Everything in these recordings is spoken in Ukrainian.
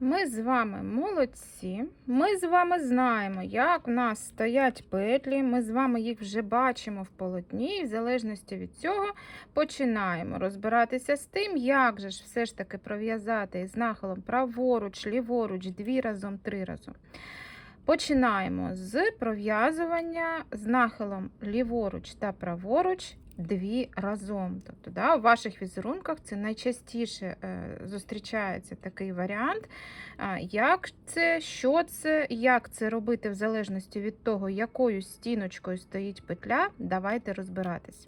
Ми з вами молодці. Ми з вами знаємо, як в нас стоять петлі. Ми з вами їх вже бачимо в полотні. І в залежності від цього починаємо розбиратися з тим, як же ж все ж таки пров'язати із нахилом праворуч, ліворуч, дві разом, три разом. Починаємо з пров'язування з нахилом ліворуч та праворуч дві разом. Тобто, да, у ваших візерунках це найчастіше е, зустрічається такий варіант. Як це, що це, як це робити в залежності від того, якою стіночкою стоїть петля, давайте розбиратись.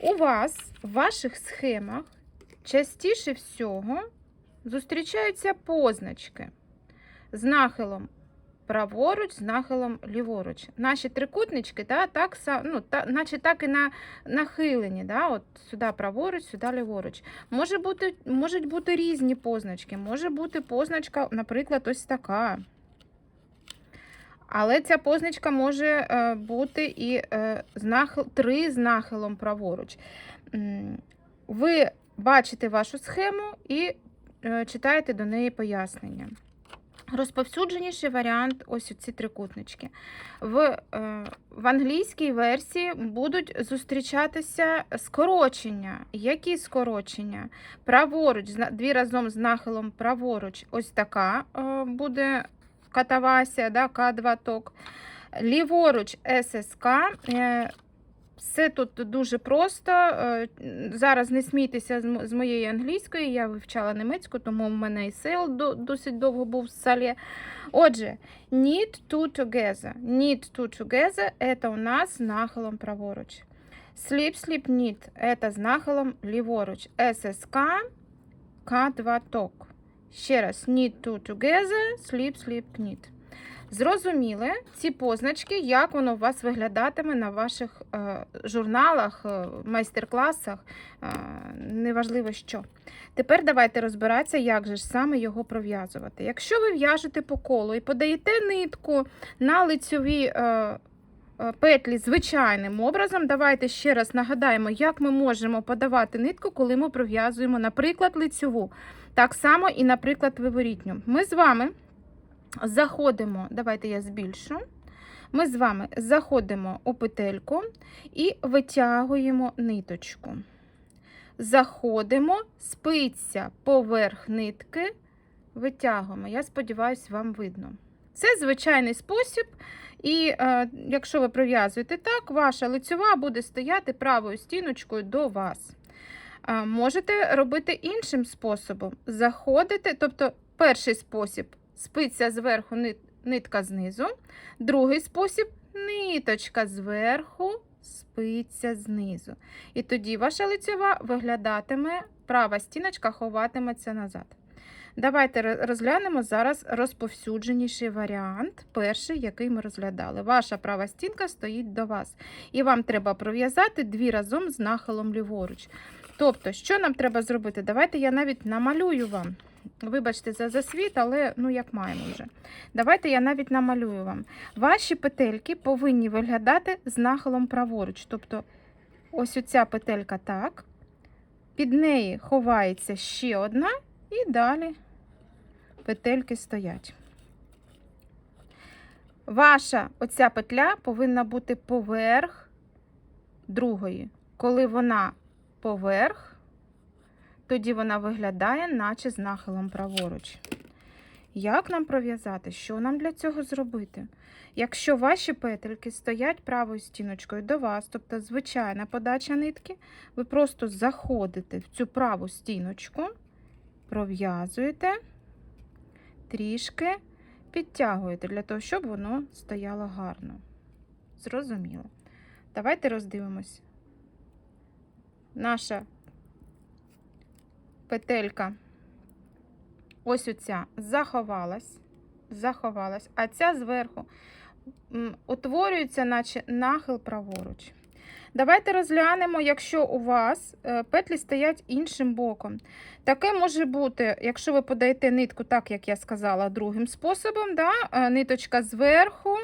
У вас в ваших схемах частіше всього зустрічаються позначки з нахилом праворуч, з нахилом ліворуч. Наші трикутнички, да, так, ну, та, наче так і на, нахилені. Да, от сюди праворуч, сюди ліворуч. Може бути, можуть бути різні позначки. Може бути позначка, наприклад, ось така. Але ця позначка може е, бути і е, з нахил, три з нахилом праворуч. Ви бачите вашу схему і е, читаєте до неї пояснення. Розповсюдженіший варіант ось ці трикутнички. В, е, в англійській версії будуть зустрічатися скорочення. Які скорочення? Праворуч, дві разом з нахилом праворуч, ось така е, буде катавасія, да, К2 ток. Ліворуч ССК. Все тут дуже просто. Е, Зараз не смійтеся з моєї англійської, я вивчала німецьку, тому в мене і сейл до- досить довго був в салі. Отже, knit two together. Knit two together – це у нас з нахилом праворуч. Slip, slip, knit – це з нахилом ліворуч. SSK – К2 ток. Ще раз, knit two together, slip, slip, knit. Зрозуміли ці позначки, як воно у вас виглядатиме на ваших е, журналах, е, майстер-класах, е, неважливо що. Тепер давайте розбиратися, як же ж саме його пров'язувати. Якщо ви в'яжете по колу і подаєте нитку на лицьові петлі звичайним образом, давайте ще раз нагадаємо, як ми можемо подавати нитку, коли ми пров'язуємо, наприклад, лицьову. Так само і, наприклад, виворітню. Ми з вами заходимо, давайте я збільшу. Ми з вами заходимо у петельку і витягуємо ниточку. Заходимо, спиця поверх нитки, витягуємо. Я сподіваюся, вам видно. Це звичайний спосіб, і е, якщо ви прив'язуєте так, ваша лицьова буде стояти правою стіночкою до вас. Е, можете робити іншим способом. Заходите, тобто перший спосіб спиця зверху, нитка знизу. Другий спосіб ниточка зверху, спиця знизу. І тоді ваша лицьова виглядатиме, права стіночка ховатиметься назад. Давайте розглянемо зараз розповсюдженіший варіант, перший, який ми розглядали. Ваша права стінка стоїть до вас. І вам треба пров'язати дві разом з нахилом ліворуч. Тобто, що нам треба зробити? Давайте я навіть намалюю вам. Вибачте за засвіт, але ну як маємо вже. Давайте я навіть намалюю вам. Ваші петельки повинні виглядати з нахилом праворуч. Тобто, ось оця петелька так. Під неї ховається ще одна, і далі петельки стоять. Ваша оця петля повинна бути поверх другої. Коли вона поверх, тоді вона виглядає, наче з нахилом праворуч. Як нам пров'язати? Що нам для цього зробити? Якщо ваші петельки стоять правою стіночкою до вас, тобто звичайна подача нитки, ви просто заходите в цю праву стіночку, пров'язуєте, трішки підтягуєте для того, щоб воно стояло гарно. Зрозуміло. Давайте роздивимось. Наша петелька ось оця заховалась, заховалась, а ця зверху утворюється, наче нахил праворуч. Давайте розглянемо, якщо у вас е, петлі стоять іншим боком. Таке може бути, якщо ви подаєте нитку, так як я сказала, другим способом, да? е, ниточка зверху,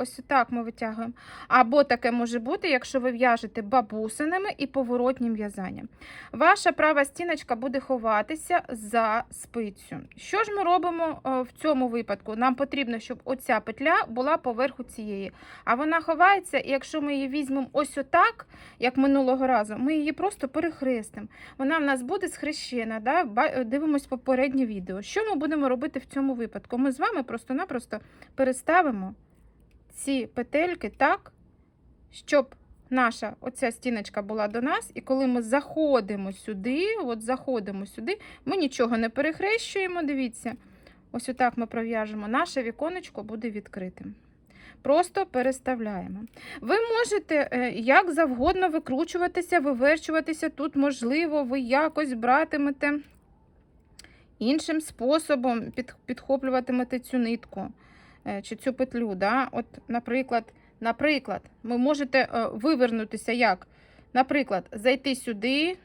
Ось так ми витягуємо. Або таке може бути, якщо ви в'яжете бабусинами і поворотнім в'язанням. Ваша права стіночка буде ховатися за спицю. Що ж ми робимо е, в цьому випадку? Нам потрібно, щоб оця петля була поверху цієї. А вона ховається, і якщо ми її візьмемо ось отак, як минулого разу, ми її просто перехрестимо. Вона в нас буде схрещена. Да? Дивимось попереднє відео. Що ми будемо робити в цьому випадку? Ми з вами просто-напросто переставимо ці петельки так, щоб наша оця стіночка була до нас, і коли ми заходимо сюди, от заходимо сюди, ми нічого не перехрещуємо, дивіться. Ось отак ми пров'яжемо. Наше віконечко буде відкритим. Просто переставляємо. Ви можете е, як завгодно викручуватися, виверчуватися. Тут, можливо, ви якось братимете іншим способом, під, підхоплюватимете цю нитку чи цю петлю. Да? От, наприклад, наприклад, ви можете е, вивернутися як? Наприклад, зайти сюди,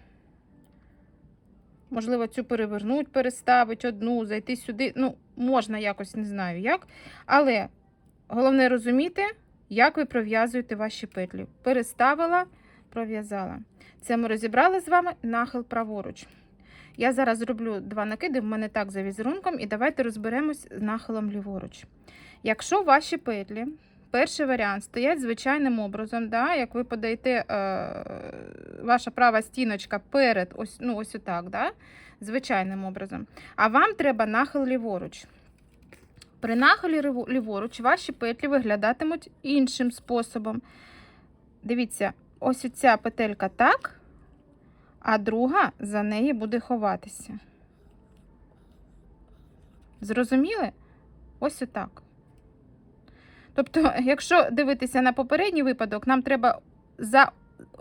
можливо, цю перевернуть, переставити одну, зайти сюди. Ну, можна якось, не знаю як. Але головне розуміти, як ви пров'язуєте ваші петлі. Переставила, пров'язала. Це ми розібрали з вами нахил праворуч. Я зараз зроблю два накиди, в мене так за візерунком, і давайте розберемось з нахилом ліворуч. Якщо ваші петлі, перший варіант, стоять звичайним образом, да, як ви подаєте е, ваша права стіночка перед, ось, ну, ось отак, да, звичайним образом, а вам треба нахил ліворуч. При нахилі ліворуч ваші петлі виглядатимуть іншим способом. Дивіться, ось ця петелька так, а друга за неї буде ховатися. Зрозуміли? Ось отак. Тобто, якщо дивитися на попередній випадок, нам треба за,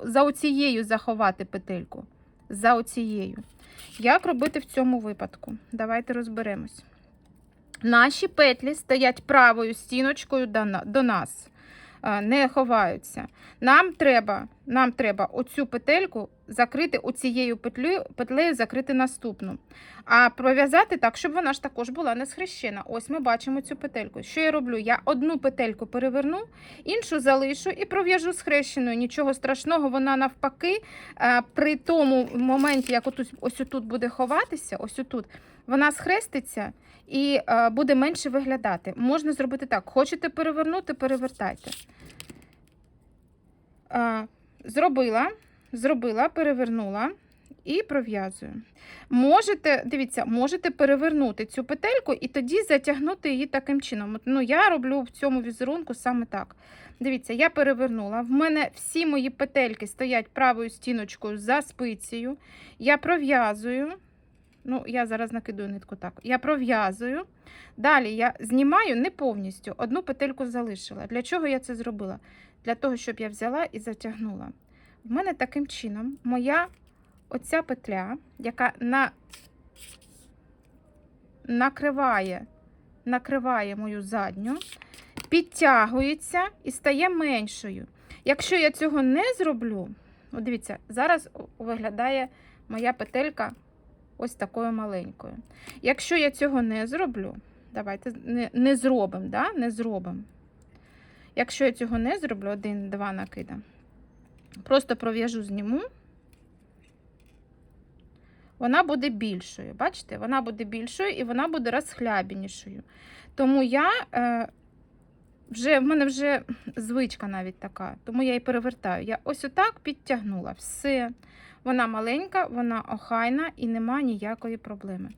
за оцією заховати петельку. За оцією. Як робити в цьому випадку? Давайте розберемось. Наші петлі стоять правою стіночкою до нас, е, не ховаються. Нам треба, нам треба оцю петельку закрити оцією петлею, петлею закрити наступну. А пров'язати так, щоб вона ж також була не схрещена. Ось ми бачимо цю петельку. Що я роблю? Я одну петельку переверну, іншу залишу і пров'яжу схрещеною. Нічого страшного, вона навпаки, е, при тому моменті, як отут, ось тут буде ховатися, ось тут, вона схреститься і е, буде менше виглядати. Можна зробити так: хочете перевернути, перевертайте. Е, Зробила, зробила, перевернула і пров'язую. Можете, дивіться, можете перевернути цю петельку і тоді затягнути її таким чином. Ну, я роблю в цьому візерунку саме так. Дивіться, я перевернула. В мене всі мої петельки стоять правою стіночкою за спицею. Я пров'язую. Ну, я зараз накидаю нитку так. Я пров'язую. Далі я знімаю не повністю, одну петельку залишила. Для чого я це зробила? Для того, щоб я взяла і затягнула. В мене таким чином моя оця петля, яка на... накриває, накриває мою задню, підтягується і стає меншою. Якщо я цього не зроблю, от дивіться, зараз виглядає моя петелька ось такою маленькою. Якщо я цього не зроблю, давайте не, не зробимо, да? не зробимо. Якщо я цього не зроблю, один-два накида, просто пров'яжу, зніму, вона буде більшою. Бачите, вона буде більшою і вона буде розхлябінішою. Тому я е, вже, в мене вже звичка навіть така, тому я її перевертаю. Я ось отак підтягнула. Все. Вона маленька, вона охайна і нема ніякої проблеми.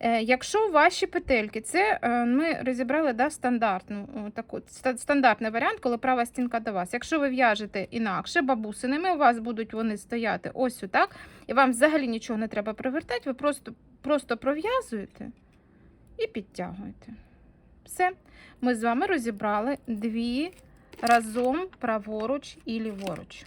Е, Якщо ваші петельки, це е, ми розібрали да, стандартну, таку, стандартний варіант, коли права стінка до вас. Якщо ви в'яжете інакше бабусинами, у вас будуть вони стояти ось отак, і вам взагалі нічого не треба привертати, ви просто, просто пров'язуєте і підтягуєте. Все. Ми з вами розібрали дві разом праворуч і ліворуч.